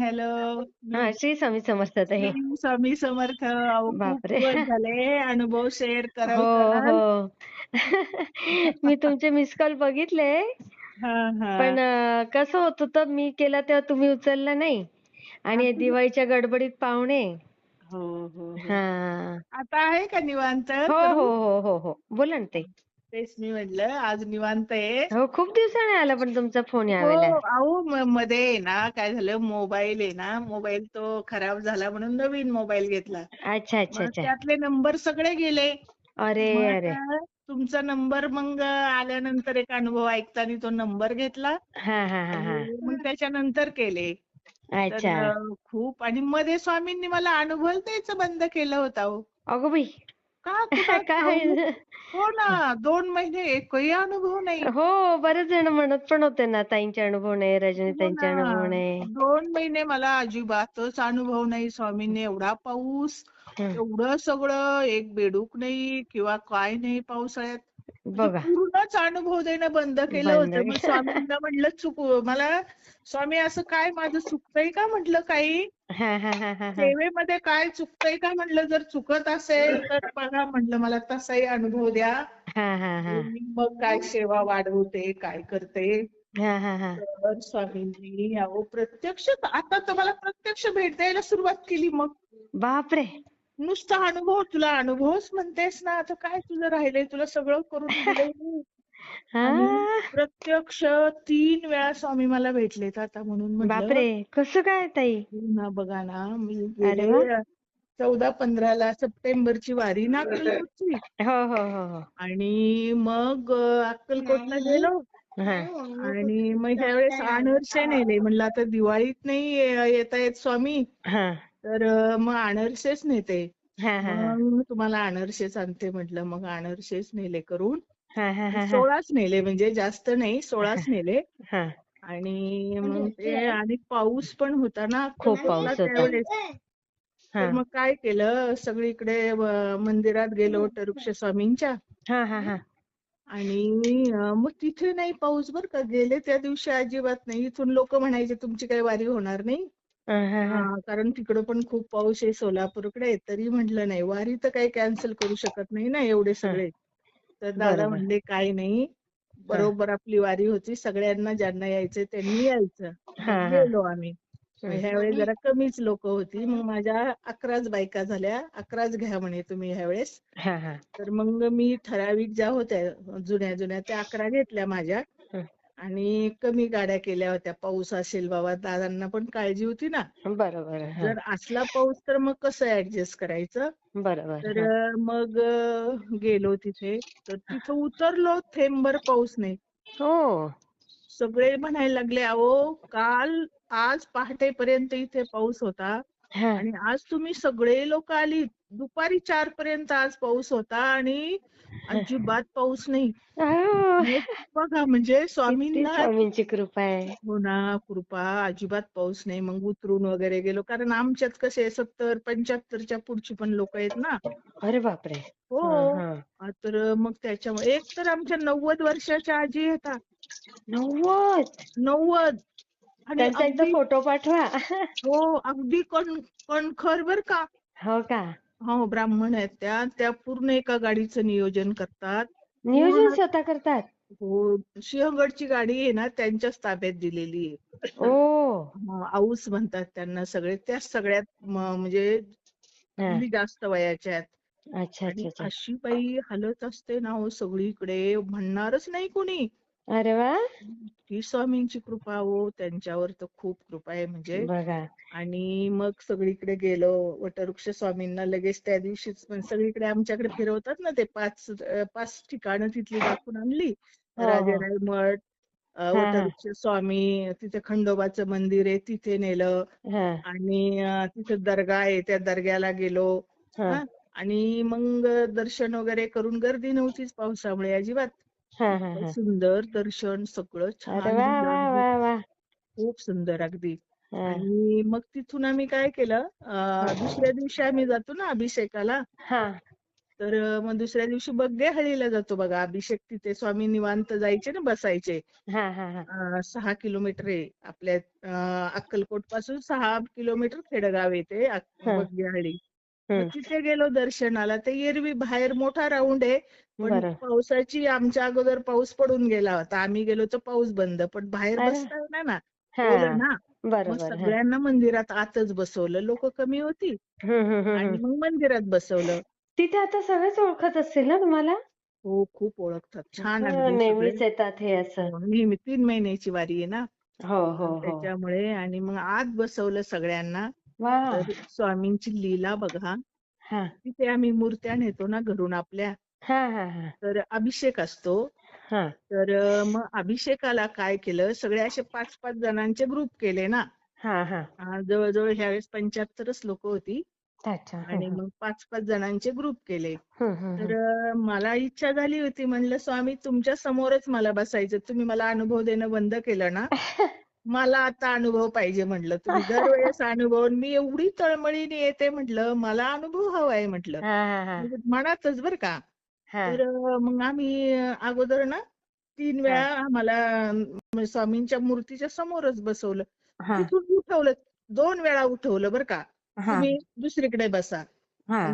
Hello. हा श्री स्वामी समर्थ ताई स्वामी समर्थ. अहो खूप बापरे. दिवस झाले अनुभव शेअर हो कराल हो. मी तुमचे मिस कॉल बघितले. हा हा. पण अं, कसं होत होतं मी केला तेव्हा तुम्ही उचलला नाही. आणि दिवाळीच्या गडबडीत पाहुणे. हो हो हो. हा. आता आहे का निवांत? हो करू? हो हो हो हो. बोला ना ताई. तेच मी म्हटलं आज निवांत आहे. हो खूप दिवसाने आला पण तुमचा फोन हो यावेळेला अहो म- मध्ये आहे ना काय झालं मोबाईल आहे ना मोबाईल तो खराब झाला म्हणून नवीन मोबाईल घेतला. अच्छा अच्छा मग अच्छा. त्यातले नंबर सगळे गेले. अरे मग अरे. आता तुमचा नंबर मग आल्यानंतर एक अनुभव ऐकताना तो नंबर घेतला हा हा हा हा. आणि मग त्याच्यानंतर केले. तर अच्छा. अं, खूप आणि मध्ये स्वामींनी मला अनुभव द्यायचं बंद केलं होतं अहो. अगो बाई. का काय ठाऊक? हो ना दोन महिने एकही अनुभव नाही हो बरेच जण म्हणत पण होते ना ताईंचे अनुभव नाही रजनी हो ताईंचे ना. अनुभव नाही दोन महिने मला अजिबातच अनुभव नाही स्वामींनी एवढा पाऊस हं, एवढं सगळं एक बेडूक नाही किंवा काय नाही पावसाळ्यात बघा. पूर्णच अनुभव देणं बंद केलं होतं. मग. स्वामींना म्हणलं चुक मला स्वामी असं काय माझं चुकतंय का? म्हटलं काही सेवेमध्ये काय चुकतंय का? म्हटलं जर चुकत असेल तर बघा म्हटलं मला तसाही अनुभव द्या. मग काय सेवा वाढवते काय करते? तर स्वामींनी अहो प्रत्यक्ष आता तर मला प्रत्यक्ष भेट द्यायला सुरुवात केली मग. बापरे! नुसता अनुभव तुला अनुभवच म्हणतेस ना आता काय तुझं राहिलंय? तुला सगळं करून दिलंय मी. आणि हा प्रत्यक्ष तीन वेळा स्वामी मला भेटलेत आता म्हणून म्हटलं. बापरे कसं काय ताई? हो ना बघा ना मी अरे गेले चौदा पंधराला सप्टेंबरची वारी ना अक्कलकोटची. हो हो हो हो. आणि मग अं, अक्कलकोटला गेलो. हा. आणि मग ह्यावेळेस अनर्से नेले. म्हणलं आता दिवाळीत नाही येता येत स्वामी. हा. तर मग अनर्सेच नेते. हा हा हा. मग तुम्हाला अनर्सेच आणते म्हटलं मग अनर्सेच नेले करून. सोळाच नेले म्हणजे जास्त नाही सोळाच नेले. हा. आणि मग ते आणि पाऊस पण होता ना खूप पाऊस तर मग काय केलं सगळीकडे मंदिरात गेलो वटवृक्ष स्वामींच्या हा हा हा. आणि मग तिथे नाही पाऊस बर का गेले त्या दिवशी अजिबात नाही. इथून लोक म्हणायचे तुमची काही वारी होणार नाही. हा हा हा. हा, कारण तिकडं पण खूप पाऊस आहे सोलापूरकडे तरी म्हटलं नाही वारी तर काही कॅन्सल करू शकत नाही ना एवढे सगळे. तर दादा बरोबर. म्हणले काही नाही बरोबर आपली वारी होती सगळ्यांना ज्यांना यायचंय त्यांनी यायचं. हा, मग हा. गेलो आम्ही. मग ह्यावेळेस जरा कमीच लोक होती मग माझ्या अकराच बायका झाल्या अकराच घ्या म्हणे तुम्ही ह्यावेळेस. हा हा. तर मग मी ठराविक ज्या होत्या जुन्या जुन्या त्या अकरा घेतल्या माझ्या. आणि कमी गाड्या केल्या होत्या. पाऊस असेल बाबा दादांना पण काळजी होती ना. बरोबर. जर असला पाऊस तर मग कसं ऍडजस्ट करायचं? बरोबर तर मग गेलो तिथे. तर तिथं उतरलो थेंबर पाऊस नाही. हो. सगळे म्हणायला लागले अहो काल आज पहाटेपर्यंत इथे पाऊस होता आणि आज तुम्ही सगळे लोक आली दुपारी चार पर्यंत आज पाऊस होता आणि अजिबात पाऊस नाही. बघा म्हणजे स्वामींना स्वामींची कृपा आहे. हो ना कृपा अजिबात पाऊस नाही. मग उतरून वगैरे गेलो. कारण आमच्यात कसे सत्तर पंच्याहत्तरच्या पुढची पण लोक आहेत ना. अरे बापरे. हो. तर मग त्याच्यामुळे एक तर आमच्या नव्वद वर्षाच्या आजी येतात. नव्वद? नव्वद. त्यांचा एकदा फोटो पाठवा. हो अगदी कण कणखर बर का. हो का? हो ब्राह्मण आहेत त्या. त्या पूर्ण एका गाडीचं नियोजन करतात. नियोजन पूर्ण- स्वतः करतात? हो सिंहगडची गाडी आहे ना त्यांच्याच ताब्यात दिलेली आहे. ओ. हा, आऊस म्हणतात त्यांना सगळे. त्या सगळ्यात म- म्हणजे हा. जास्त वयाच्या आहेत. अच्छा आणि अच्छा अच्छा. अशी बाई हालत असते ना हो सगळीकडे. म्हणणारच नाही कोणी. अरे वा! की स्वामींची कृपा हो त्यांच्यावर तर खूप कृपा आहे म्हणजे. बघा. आणि मग सगळीकडे गेलो वटवृक्ष स्वामींना लगेच त्या दिवशीच पण सगळीकडे आमच्याकडे फिरवतात ना ते पाच अं, पाच ठिकाणं तिथली दाखवून आणली. हो, हो. मठ अं, हा. वटवृक्ष स्वामी तिथे खंडोबाचं मंदिर आहे तिथे नेलं. हा. आणि अं, तिथे दर्गा आहे त्या दर्ग्याला गेलो. हा. हा. आणि मग दर्शन वगैरे करून गर्दी नव्हतीच पावसामुळे अजिबात. हा हा इतकं हा. सुंदर दर्शन सगळं अरे छान झालं खूप सुंदर अगदी. हा. आणि मग तिथून आम्ही काय केलं अं, दुसऱ्या दिवशी आम्ही जातो ना अभिषेकाला. हा. तर अं, मग दुसऱ्या दिवशी बग्गे हळीला जातो बघा. अभिषेक तिथे स्वामी निवांत जायचे ना बसायचे. हा हा हा. अं, सहा किलोमीटर आहे आपल्या अं, अक्कलकोटपासून सहा किलोमीटर खेडगाव येते अक- हा. बग्गेहळ्ळी मग हम्म तिथे गेलो दर्शनाला. तर एरवी बाहेर मोठा राऊंड आहे पण पावसाची आमच्या अगोदर पाऊस पडून गेला होता. आम्ही गेलो तर पाऊस बंद पण बाहेर. बसता ना ना मग सगळ्यांना मंदिरात आतच बसवलं. लोक कमी होती. आणि. मग मंदिरात बसवलं. तिथे आता सगळेच ओळखत असतील ना तुम्हाला? हो खूप ओळखतात. छान नेहमीच येतात हे असं. नेहमी तीन महिन्याची वारी आहे ना. हो हो हो. त्याच्यामुळे आणि मग आत बसवलं सगळ्यांना. वा. तर स्वामींची लीला बघा. हा. तिथे आम्ही मूर्त्या नेतो ना घरून आपल्या. हा हा हा. तर अभिषेक असतो. हा. तर अं, मग अभिषेकाला काय केलं? सगळे असे पाच पाच जणांचे ग्रुप केले ना. हा हा. अं, जवळजवळ ह्यावेळेस पंच्याहत्तरच लोक होती. अच्छा. आणि मग पाच पाच जणांचे ग्रुप केले. तर अं, मला इच्छा झाली होती. म्हणलं स्वामी तुमच्या समोरच मला बसायचं. तुम्ही मला अनुभव देणं बंद केलं ना. मला आता अनुभव पाहिजे म्हटलं तुम्ही. दरवेळेस अनुभव मी एवढी तळमळीने येते म्हटलं मला अनुभव हवाय म्हटलं. मनातच बर का. तर मग आम्ही अगोदर ना तीन वेळा आम्हाला स्वामींच्या मूर्तीच्या समोरच बसवलं. तिथून उठवलं. दोन वेळा उठवलं बर का. तुम्ही दुसरीकडे बसा.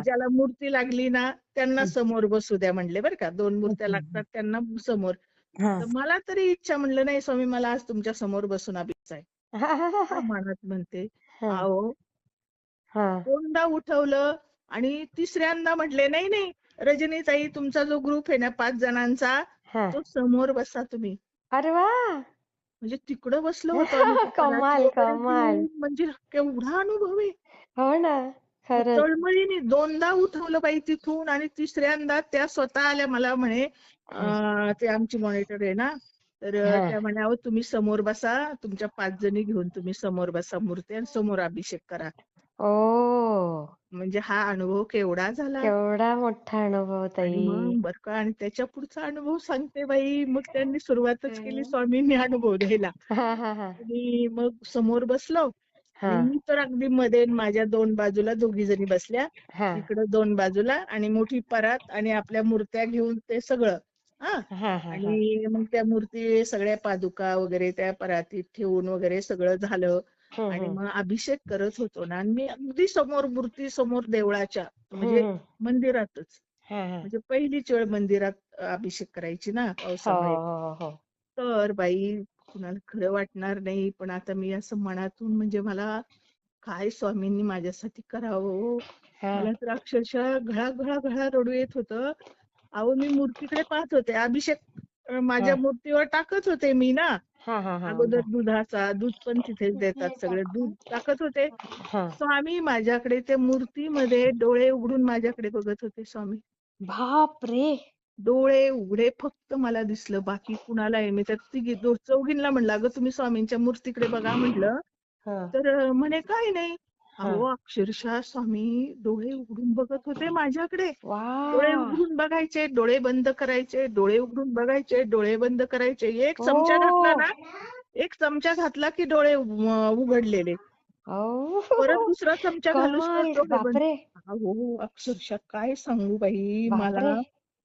ज्याला मूर्ती लागली ना त्यांना. समोर बसू द्या म्हणले बरं का. दोन मूर्त्या. लागतात त्यांना समोर. हा. तर मला तरी इच्छा म्हणलं नाही स्वामी मला आज तुमच्यासमोर बसून अभिप्राय आहे. हा हा हा मनात म्हणते हा. अहो हा. दोनदा उठवलं आणि तिसऱ्यांदा म्हटले नाही नाही रजनीताई तुमचा जो ग्रुप आहे ना पाच जणांचा हा. तो समोर बसा तुम्ही. अरे वा! म्हणजे तिकडं बसलो होतो आम्ही कमाल, वगैरे कमाल. घेऊन, म्हणजे केवढा अनुभव आहे. हो ना. तळमळीने दोनदा उठवलं बाई तिथून आणि तिसऱ्यांदा त्या स्वतः आल्या मला म्हणे ते आमची मॉनिटर आहे ना तर. त्या म्हणे अहो तुम्ही समोर बसा तुमच्या पाच जणी घेऊन तुम्ही समोर बसा मूर्ती आणि समोर अभिषेक करा. ओ. म्हणजे हा अनुभव केवढा झाला. केवढा मोठा अनुभव ताई. बर का आणि त्याच्या पुढचा अनुभव सांगते बाई. मग त्यांनी सुरुवातच केली स्वामींनी अनुभव द्यायला. आणि मग समोर बसलो. मी तर अगदी मध्ये आणि माझ्या दोन बाजूला दोघी जणी बसल्या. इकडं दोन बाजूला आणि मोठी परात आणि आपल्या मूर्त्या घेऊन ते सगळं. हा. आणि मग त्या मूर्ती सगळ्या पादुका वगैरे त्या परातीत ठेवून वगैरे सगळं झालं. आणि. मग अभिषेक करत होतो ना आणि मी अगदी समोर मूर्ती समोर देवळाच्या म्हणजे मंदिरातच. म्हणजे पहिलीच वेळ मंदिरात अभिषेक करायची ना हो पावसामुळे. हो हो. तर बाई कुणाला खरं वाटणार नाही पण आता मी असं मनातून म्हणजे मला काय स्वामींनी माझ्यासाठी करावं हो. मला तर अक्षरशः घळा घळा घळा रडू येत होतं. अहो मी मूर्तीकडे पाहत होते. अभिषेक माझ्या. मूर्तीवर टाकत होते मी ना. हा हा हा अगोदर दुधाचा दूध पण तिथेच देतात सगळे दूध टाकत होते. स्वामी माझ्याकडे त्या मूर्तीमध्ये डोळे उघडून माझ्याकडे बघत होते स्वामी. बाप रे डोळे उघडे फक्त मला दिसलं. बाकी कुणाला आहे? मी त्या तिघी चौघींना म्हणलं अगं तुम्ही स्वामींच्या मूर्तीकडे बघा म्हटलं हा. तर म्हणे काय नाही. हा. अहो अक्षरशः स्वामी डोळे उघडून बघत होते माझ्याकडे. डोळे उघडून बघायचे डोळे बंद करायचे डोळे उघडून बघायचे डोळे बंद करायचे. एक चमचा घातला ना एक चमचा घातला की डोळे उघडलेले. परत दुसरा चमचा तर अहो अक्षरशः काय सांगू बाई मला.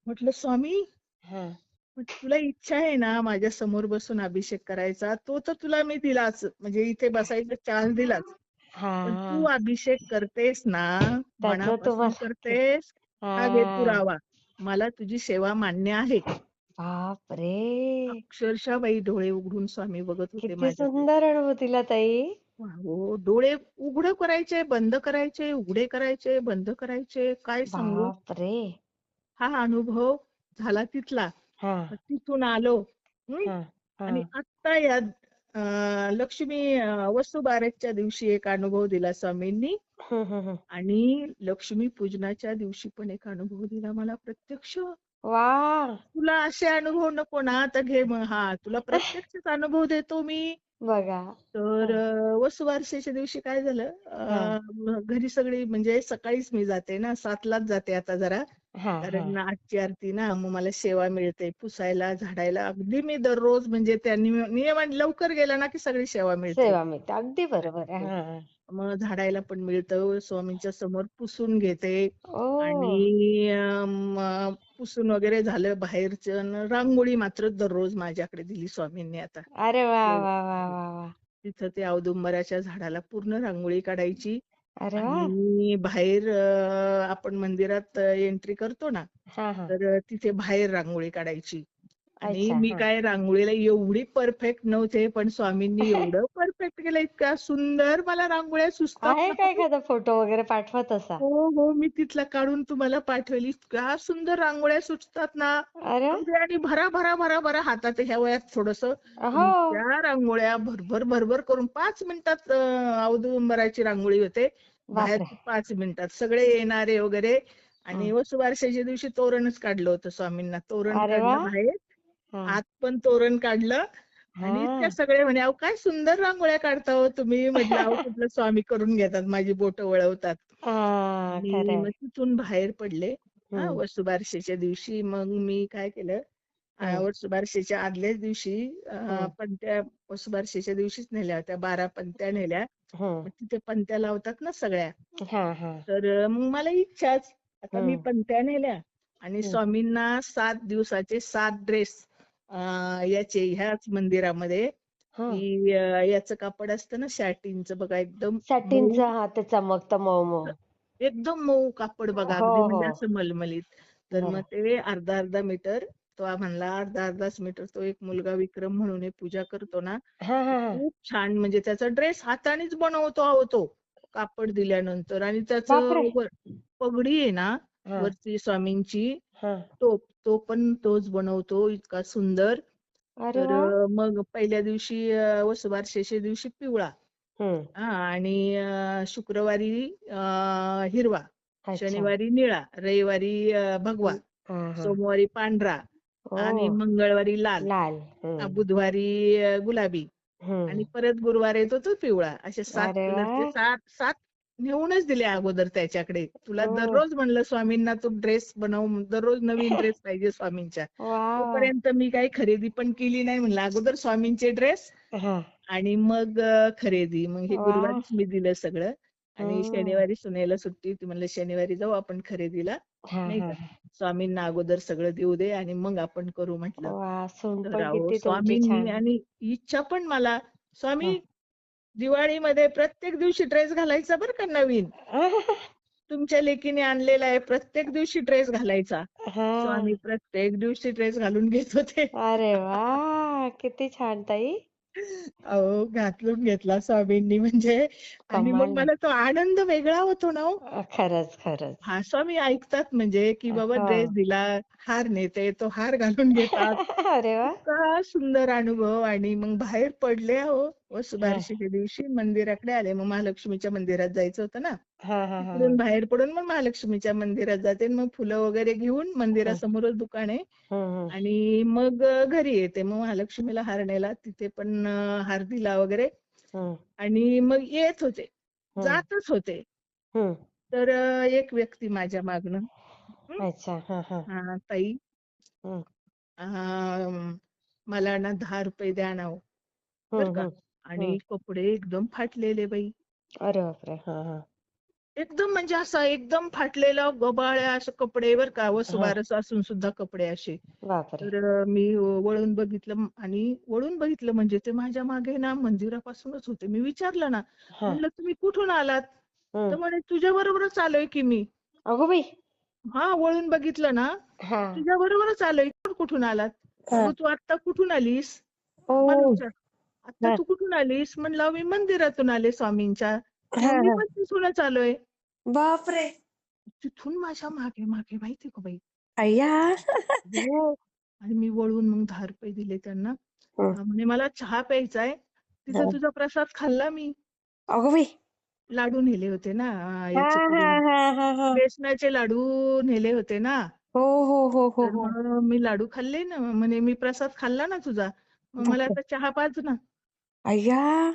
म्हटलं स्वामी हा. तुला इच्छा आहे ना माझ्यासमोर बसून अभिषेक करायचा? तो तर तुला मी दिलाच. म्हणजे इथे बसायचा चान्स दिलाच. पण हा. तू अभिषेक करतेस ना मनापासून करतेस हा घे. पुरावा मला तुझी सेवा मान्य आहे. बाप रे अक्षरशः बाई डोळे उघडून स्वामी बघत होते किती माझ्याकडे. सुंदर अनुभूतीला ताई. हो डोळे उघडे करायचे बंद करायचे उघडे करायचे बंद करायचे काय सांगू? हा अनुभव झाला तिथला. हा. तिथून आलो. आणि आत्ता या लक्ष्मी अं, वसुबारसच्या दिवशी एक अनुभव दिला स्वामींनी. आणि लक्ष्मी पूजनाच्या दिवशी पण एक अनुभव दिला मला प्रत्यक्ष. वा. तुला असे अनुभव नको ना तर घे मग हा. तुला प्रत्यक्षच अनुभव देतो मी. बघा. तर वसुबारसेच्या दिवशी काय झालं? घरी सगळी म्हणजे सकाळीच मी जाते ना सातलाच जाते आता जरा. हा हा. कारण आजची आरती ना मग मला सेवा मिळते पुसायला झाडायला. अगदी मी दररोज म्हणजे त्यांनी नियम लवकर गेला ना की सगळी सेवा मिळते. सेवा मिळते. अगदी बरोबर आहे. हा. हा. मग झाडायला पण मिळतं स्वामींच्या समोर पुसून घेते आणि अं, पुसून वगैरे झालं बाहेरचं अन रांगोळी मात्र दररोज माझ्याकडे दिली स्वामींनी आता. अरे हो. वा वा वा वा. तिथं ते औदुंबराच्या झाडाला पूर्ण रांगोळी काढायची. अरे आणि बाहेर अं, आपण मंदिरात एंट्री करतो ना हा हा. तर तिथे बाहेर रांगोळी काढायची. आणि मी हा. काय रांगोळीला एवढी परफेक्ट नव्हते पण स्वामींनी एवढं परफेक्ट केलं इतका सुंदर मला रांगोळ्या सुचतात आहे एखादा फोटो वगैरे पाठवा तसा हो हो मी तिथला काढून तुम्हाला पाठवेल इतक्या सुंदर रांगोळ्या सुचतात ना. अरे. अगदी आणि भरा भरा भरा भरा हातात ह्या वयात थोडस. हो. त्या रांगोळ्या भरभर भरभर करून पाच मिनिटात औदुंबराची रांगोळी होते. बाहेर पाच मिनिटात सगळे येणारे वगैरे. आणि. वसुबारसेच्या दिवशी तोरणच काढलं होतं स्वामींना. तोरण काढलं. बाहेर. आत पण तोरण काढलं आणि हा. इतक्या सगळे म्हणे अहो काय सुंदर रांगोळ्या काढता हो तुम्ही म्हटलं अहो कुठलं स्वामी करून घेतात माझी बोट वळवतात मग तिथून बाहेर पडले हा हम्म. वसुबारसेच्या दिवशी मग मी काय केलं. वसुबारसेच्या आदल्याच दिवशी. पंत्या वसुबारसेच्या दिवशीच नेल्या होत्या बारा पंत्या नेल्या तिथे पंत्या लावतात ना सगळ्या तर मग मला इच्छाच आता मी. पंत्या नेल्या आणि. स्वामींना सात दिवसाचे सात ड्रेस याचे ह्याच मंदिरामध्ये हा. की अं, याचं कापड असतं ना सॅटिनचं बघा एकदम सॅटिनचं हा ते चमकतं मऊ. मऊ एकदम मऊ कापड बघा हो, अगदी म्हणजे हो. असं मलमलीत. तर मग. ते अर्धा अर्धा मीटर तो म्हणला अर्धा अर्धाच मीटर तो एक मुलगा विक्रम म्हणून हे पूजा करतो ना हा हा हा. खूप छान म्हणजे त्याचा ड्रेस हातानेच बनवतो अहो तो कापड दिल्यानंतर. आणि त्याचं पगडी आहे ना हा. वरती स्वामींची हा. तो पण तोच बनवतो इतका सुंदर. अरे तर वा! मग पहिल्या दिवशी अं, वसुबारसेच्या दिवशी पिवळा. हम्म. हा आणि अं, शुक्रवारी अं, हिरवा. अच्छा. शनिवारी निळा रविवारी अं, भगवा. हा हा सोमवारी पांढरा. आणि ओ मंगळवारी लाल. लाल. अं, हम्म. बुधवारी अं, गुलाबी. हम्म. आणि परत गुरुवार येतो तो पिवळा. असे सात अरे कलरचे. सात सात नेऊनच दिले अगोदर त्याच्याकडे. तुला ओ. दररोज म्हणलं स्वामींना तू ड्रेस बनव दररोज नवीन ड्रेस पाहिजे स्वामींच्या. तोपर्यंत मी काही खरेदी पण केली नाही म्हणलं. अगोदर स्वामींचे ड्रेस हा. आणि मग खरेदी. मग हे वा. गुरुवारीच मी दिलं सगळं. आणि हम्म. शनिवारी सुनेला सुट्टी होती म्हणलं शनिवारी जाऊ आपण खरेदीला. हा नाही हा का? स्वामींना अगोदर सगळं देऊ दे आणि मग आपण करू म्हटलं. स्वामींनी आणि इच्छा पण मला. स्वामी हा. दिवाळीमध्ये प्रत्येक दिवशी ड्रेस घालायचा बरं का नवीन. तुमच्या लेकीने आणलेला आहे प्रत्येक दिवशी ड्रेस घालायचा. हा. स्वामी प्रत्येक दिवशी ड्रेस घालून घेत होते. अरे वा किती छान ताई. अहो घालून घेतला स्वामींनी म्हणजे. आणि मग कमाल. मला तो आनंद वेगळा होतो ना हो. अ, खरंच खरंच. हा स्वामी ऐकतात म्हणजे की बाबा हो. ड्रेस दिला हार नेते तो हार घालून घेतात. अरे वा. इतका सुंदर अनुभव आणि मग बाहेर पडले हो वसुबारशीच्या दिवशी मंदिराकडे आले. मग महालक्ष्मीच्या मंदिरात जायचं होतं ना? हा हा हा. तिकडून बाहेर पडून मग महालक्ष्मीच्या मंदिरात जाते. मग फुलं वगैरे घेऊन मंदिरासमोरच दुकान आहे. आणि मग घरी येते. मग महालक्ष्मीला हार नेला तिथे पण हार दिला वगैरे. आणि मग येत होते. जातच होते. तर एक व्यक्ती माझ्या मागणं हा? ताई. मला ना दहा रुपये द्या ना हो. बरं का. आणि कपडे एकदम फाटलेले बाई. अरे बापरे! हा हा. एकदम म्हणजे असं एकदम फाटलेला गबाळ्या असं कपडे बर का वसुबारस असून सुद्धा कपडे असे. बापरे! तर मी वळून बघितलं आणि वळून बघितलं म्हणजे ते माझ्या मागे ना मंदिरापासूनच होते. मी विचारलं ना हा. म्हणलं तुम्ही कुठून आलात? तर हम्म. म्हणे तुझ्या बरोबरच आलोय की मी. अगो बाई! हा वळून बघितलं ना हा. तुझ्या बरोबरच आलोय. कुठून आलात? हा. अगं तू आता कुठून आलीस? ओ. मला विचार आता. तू कुठून आलीस? म्हणलं मी मंदिरातून आले स्वामींच्या. हा, मी हा. पण तिथूनच आलोय. बापरे! तिथून माझ्या मागे मागे माहिती का बाई? अय्या! हो. आणि मी वळून मग दहा रुपये दिले त्यांना. हं. अं, म्हणे मला चहा प्यायचा आहे तिथं हा. तुझा प्रसाद खाल्ला मी. अगो बाई! लाडू नेले होते ना अं, हा याचे हा करून. हा हा हा. बेसनाचे लाडू नेले होते ना. हो हो हो हो तर हो. मग मी लाडू खाल्ले ना. म्हणे मी प्रसाद खाल्ला ना तुझा. मग मला आता चहा पाज ना. अय्या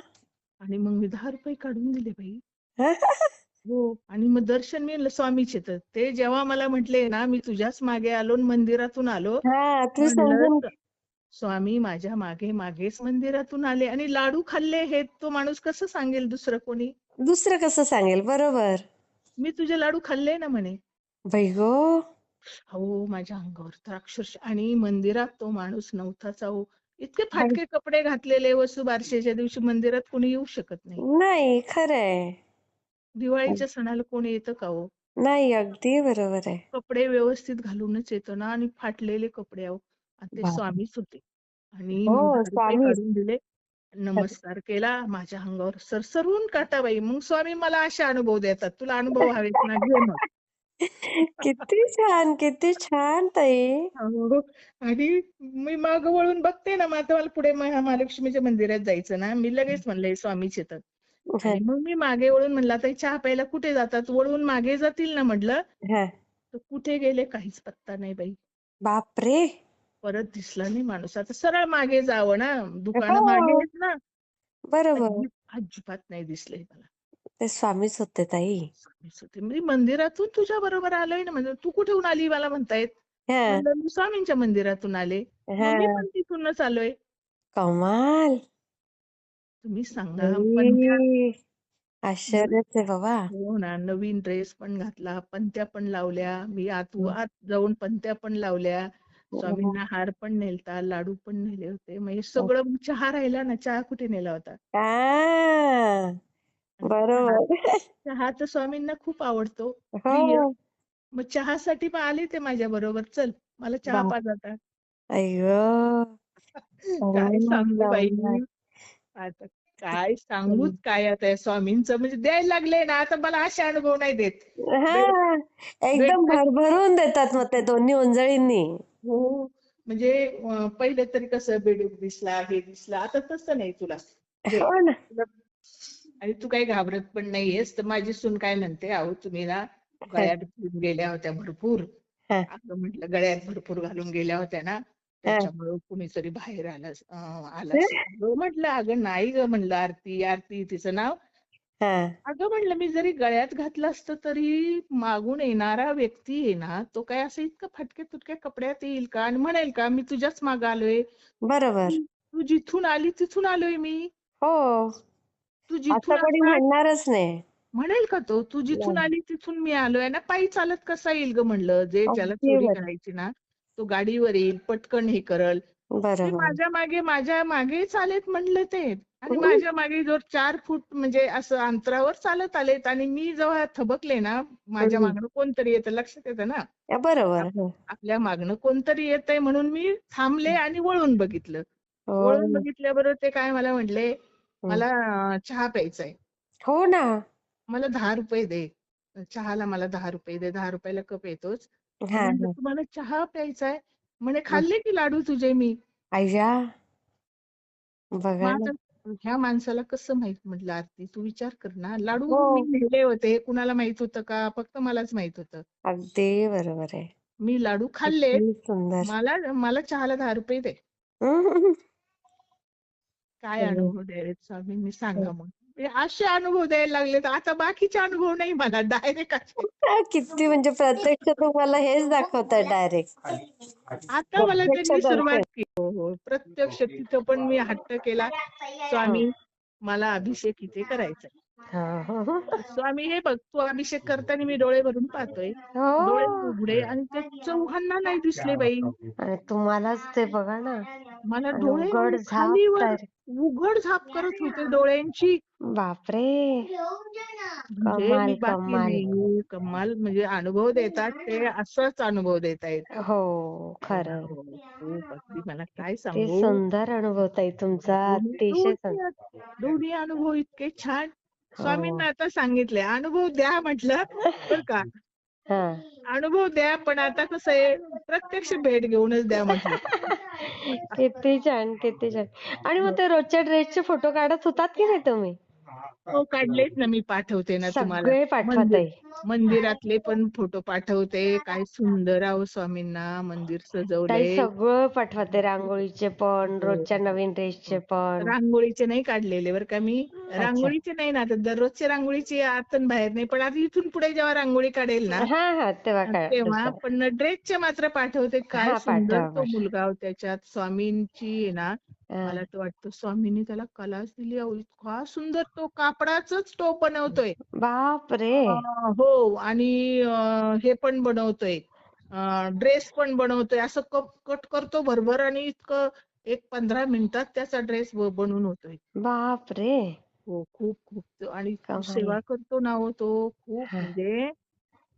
आणि मग मी दहा रुपये काढून दिले बाई. हो आणि मग दर्शन मी स्वामीचे तर. ते जेव्हा मला म्हटले ना मी तुझ्याच मागे आलो आणि मंदिरातून आलो. हा तू म्हणलं समजून स्वामी माझ्या मागे मागेच मंदिरातून आले. आणि लाडू खाल्ले हे तो माणूस कसं सांगेल दुसरं कोणी? दुसरं कसं सांगेल? बरोबर. मी तुझे लाडू खाल्ले ना म्हणे. बाई गो. हो माझ्या अंगावर तर अक्षरशः आणि मंदिरात तो माणूस नव्हताच अहो इतके फाटके कपडे घातलेले वसू बारशेच्या दिवशी मंदिरात कोणी येऊ शकत नाही. नाही खरंय. दिवाळीच्या सणाला कोणी येतं का हो? नाही अगदी बरोबर आहे. कपडे व्यवस्थित घालूनच येतो ना आणि फाटलेले कपडे अहो आणि ते. स्वामीच होते आणि हो. काढून दिले. नमस्कार केला माझ्या अंगावर. सरसरून काटा बाई मग स्वामी मला असे अनुभव देतात. तुला अनुभव हवेत ना? घे मग. किती छान किती छान ताई. हो आणि मी माग वळून बघते ना मग आता मला पुढे महा- महालक्ष्मीच्या मंदिरात जायचं ना मी लगेच म्हणलंय स्वामीच येतात. हा, आणि मग मी मागे वळून म्हणलं आता चहा प्यायला कुठे जातात? वळून मागे जातील ना म्हटलं हा. तर कुठे गेले? काहीच पत्ता नाही बाई. बापरे! परत दिसला नाही माणूस. आता सरळ मागे जावं ना दुकानं हो. मागे आहेत ना बरोबर. अजिब- अजिबात नाही दिसले मला. ते स्वामीच होते ताई. स्वामीच होते. मी मंदिरातून तुझ्या बरोबर आलोय ना म्हणजे तू कुठून आली मला म्हणतायत? हा. म्हणलं मी स्वामींच्या मंदिरातून आले. हा. मग मी पण तिथूनच आलोय. कमाल. तुम्ही सांगा पंत्या बाई, आश्चर्यच आहे बाबा. हो ना नवीन ड्रेस पण घातला पंत्या पण लावल्या. मी आत हं. आत जाऊन पंत्या पण लावल्या. हो. स्वामींना हार पण नेलता लाडू पण नेले होते. मग हे सगळं चहा राहिला ना? चहा कुठे नेला होता? हा बरोबर. चहा तर स्वामींना खूप आवडतो. प्रिय हो मग चहासाठी पण आले ते माझ्या बरोबर. चल मला चहा बाप. पाज आता. अय्यो. काय सांगू बाई. आता काय सांगूच काय आता या स्वामींचं? म्हणजे द्यायला लागले ना आता मला असे अनुभव नाही देत. हा एकदम भेटतात. भरभरून देतात मग ते दोन्ही ओंजळींनी हो म्हणजे अं, पहिले तरी कसं बेडूक दिसला हे दिसला आता तसं नाही तुला. हो ना. आणि तू काही घाबरत पण नाहीयेस. तर माझी सून काय म्हणते अहो तुम्ही ना गळ्यात घालून गेल्या होत्या भरपूर. अगं म्हटलं गळ्यात भरपूर घालून गेल्या होत्या ना. त्याच्यामुळे कुणीतरी बाहेर आलं आलं म्हटलं अगं नाही ग म्हणलं आरती आरती तिचं नाव. हा. अगं म्हणलं मी जरी गळ्यात घातलं असतं तरी मागून येणारा व्यक्ती आहे ना तो काय असं इतकं फाटक्या तुटक्या कपड्यात येईल का? आणि म्हणेल का मी तुझ्याच मागं आलोय. बरोबर. तू जिथून आली तिथून आलोय मी. हो. तू असं जिथून कोणी आता- म्हणणारच नाही म्हणेल का तो तू जिथून नाही. आली तिथून मी आलोय ना पायी चालत कसा येईल ग म्हणलं जे ज्याला अगदी चोरी बरोबर. करायची ना तो गाडीवर येईल पटकन हे करल ते बरोबर माझ्या मागे माझ्या मागे चालेत म्हणलं ते आणि हो. माझ्या मागे जर चार फूट म्हणजे असं अंतरावर चालत आलेत आणि मी जेव्हा थबकले ना माझ्या हम्म. मागणं कोणतरी येतं लक्षात येतं ना बरोबर हो. आपल्या मागणं कोणतरी येतंय म्हणून मी थांबले आणि वळून बघितलं हो वळून बघितल्याबरोबर ते काय मला म्हणले मला अं, चहा प्यायचा आहे. हो ना. मला दहा रुपये दे. चहाला मला दहा रुपये दे. दहा रुपयाला कप येतोच. हा म्हणलं, हा. तुम्हाला चहा प्यायचा आहे. म्हणे खाल्ले की लाडू तुझे मी. अय्या बघा मग ना. आता ह्या माणसाला कसं माहीत? म्हटलं आरती तू विचार कर ना. लाडू हो. मी नेले होते. कुणाला माहीत होतं का? फक्त मलाच माहीत होतं. अगदी बरोबर आहे. मी लाडू खाल्ले. किती सुंदर. मला मला चहाला दहा रुपये दे. काय हो. अनुभव द्यायचे स्वामींनी सांगा मग. हे असे अनुभव द्यायला लागले तर आता बाकीचे अनुभव नाही मला डायरेक्ट असे. किती म्हणजे प्रत्यक्ष तुम्हाला हेच दाखवतात डायरेक्ट आता मला त्यांनी. सुरुवात केली. हो हो. प्रत्यक्ष तिथं पण मी हट्ट केला. स्वामी मला अभिषेक इथे करायचा स्वामी हे बघ तू अभिषेक करताना मी डोळे भरून पाहतोय. डोळे हो उघडे आणि ते चौहांना नाही दिसले बाई. आणि तुम्हालाच ते बघा ना. मला डोळे उघड झाप खालीवर. उघड झाप करत होते डोळ्यांची. बापरे. म्हणजे कमाल, मी बाकी कमाल. नाही कमाल. म्हणजे अनुभव देतात ते असंच अनुभव देत आहेत हो खरं. खूप अगदी मला काय ते सांगू? सुंदर अनुभव ताई तुमचा. दोन्ही- अतिशय सुंदर दोन्ही दोन्ही अनुभव इतके छान हो. स्वामींना आता सांगितले अनुभव द्या म्हटलं. बर का? हा. अनुभव द्या पण आता कसं आहे प्रत्यक्ष भेट घेऊनच द्या म्हटलं. किती छान किती छान. आणि मग ते रोजच्या ड्रेसचे फोटो काढत होतात की नाही तुम्ही? हो काढलेत ना मी पाठवते ना तुम्हाला. सगळे पाठवा मंदिर ताई मंदिरातले पण फोटो पाठवते. काय सुंदर आहो स्वामींना मंदिर ताई सजवलंय सगळं पाठवा ते रांगोळीचे पण हो. रोजच्या नवीन ड्रेसचे पण. रांगोळीचे नाही काढलेले बरं का मी. रांगोळीचे नाही ना आता दररोजचे रांगोळीची आतून बाहेर नाही पण आता इथून पुढे जेव्हा रांगोळी काढेल ना हा हा तेव्हा काय तेव्हा पण ड्रेसचे मात्र पाठवते. काय हा, सुंदर पाठवा, तो पाठवा. मुलगा हो त्याच्यात. स्वामींची आहे ना मला तर वाटतं स्वामींनी त्याला कलाच दिली अहो इतका सुंदर तो कापडाचाच तो बनवतोय. बाप रे अं, हो आणि अं, हे पण बनवतोय. ड्रेस पण बनवतोय. असं कप कट करतो भरभर आणि इतकं एक पंधरा मिनिटात त्याचा ड्रेस बनवून होतोय. बाप रे हो खूप खूप. तो- आणि कमाल. सेवा करतो ना हो तो. खूप हा. म्हणजे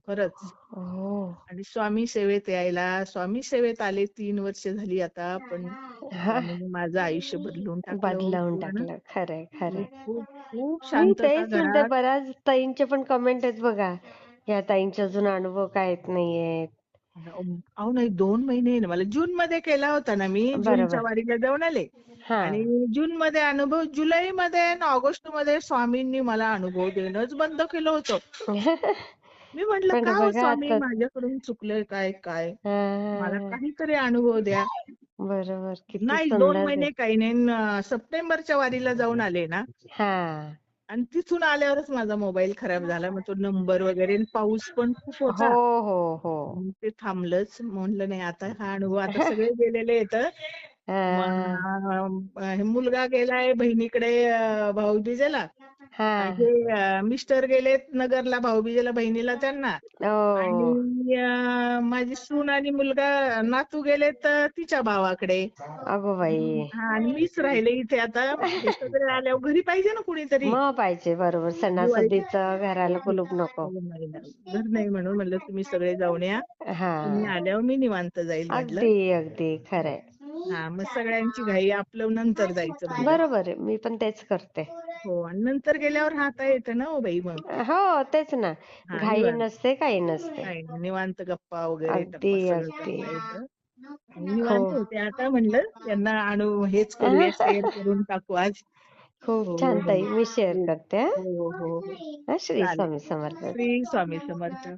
खरंच. हो. आणि स्वामी सेवेत यायला स्वामी सेवेत आले तीन वर्ष झाली आता पण स्वामींनी माझं आयुष्य बदलून टाकलं बदलावून पूर्ण. टाकलं. खरंय खरंय खूप खूप मी शांतता तेच म्हणते घरात. बऱ्याच ताईंचे पण कमेंट आहेत बघा या ताईंचे अजून अनुभव काय येत नाहीयेत अहो नाही दोन महिने ना मला जून मध्ये केला होता ना मी बरोबर. जूनच्या वारीला जाऊन आले हा. आणि जून मध्ये अनुभव जुलै मध्ये आणि ऑगस्टमध्ये स्वामींनी मला अनुभव देणंच बंद केलं होतं. मी म्हटलं पण का हो बघा स्वामी आता- माझ्याकडून चुकलंय काय काय? हा, मला काहीतरी अनुभव द्या. बरोबर किती नाही दोन सुंदर महिने. काही नाही न- सप्टेंबरच्या वारीला जाऊन आले ना. हा. आणि तिथून आल्यावरच माझा मोबाईल खराब झाला मग तो नंबर वगैरे आणि पाऊस पण खूप होता. हो हो हो. मग ते थांबलंच म्हणलं नाही आता हा अनुभव आता सगळे गेलेले आहेत हा, मग अं, मुलगा गेलाय बहिणीकडे अं, भाऊबीजेला. हा. हे अं, मिस्टर गेलेत नगरला भाऊबीजेला बहिणीला त्यांना. आणि अं, माझी सून आणि मुलगा नातू गेलेत अं, तिच्या भावाकडे. अगो बाई. हा आणि मीच राहिले इथे आता. हे सगळे आल्यावर घरी पाहिजे ना कुणीतरी? मग पाहिजे बरोबर. सणासुदीचं घराला कुलूप नको. घर नाही म्हणून म्हणलं तुम्ही सगळे जाऊन या. हा. तुम्ही आल्यावर मी निवांत जाईल म्हटलं. अगदी अगदी. खरंय. हा मग सगळ्यांची घाई आपलं नंतर जायचं बरोबर आहे मी पण तेच करते हो आणि नंतर गेल्यावर राहता येतं ना हो बाई मग हो तेच ना हा, घाई निवांत. नसते काही नसते काय नाही, निवांत गप्पा वगैरे अगदी, अगदी. येतं. निवांत हो. होते आता म्हणलं त्यांना आणू हेच करूया शेअर करून टाकू आज हो, खूप छान हो. ताई मी शेअर करते हा. हो हो हो हा, श्री चालेल. स्वामी समर्थ श्री स्वामी समर्थ